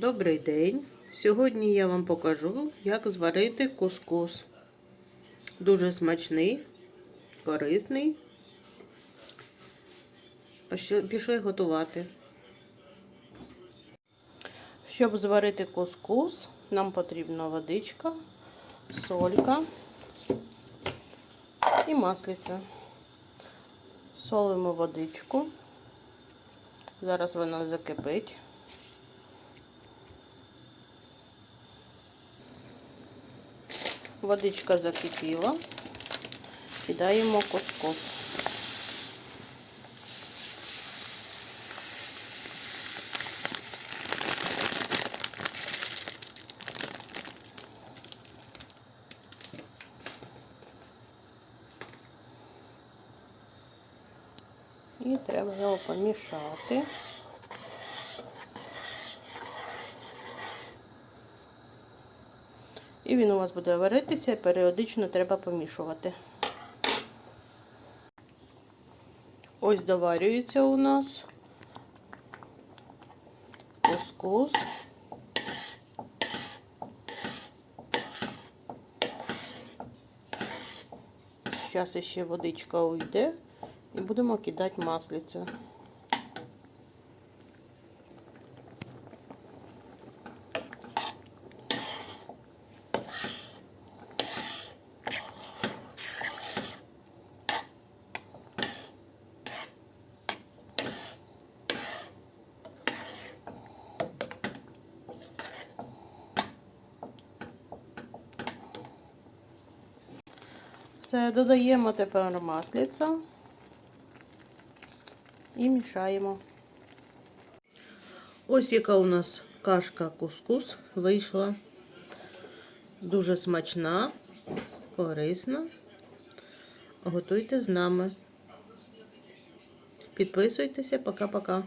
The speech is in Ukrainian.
Добрий день! Сьогодні я вам покажу, як зварити кускус. Дуже смачний, корисний. Пішли- готувати. Щоб зварити кускус, нам потрібна водичка, солька і маслиця. Солимо водичку. Зараз вона закипить. Водичка закипіла. Кидаємо кускус. І треба його помішати. І він у вас буде варитися, періодично треба помішувати. Ось доварюється у нас кускус. Зараз ще водичка уйде і будемо кидати маслиця. Все, додаємо тепер маслиця і мішаємо. Ось яка у нас кашка кускус вийшла. Дуже смачна, корисна. Готуйте з нами. Підписуйтеся, пока-пока.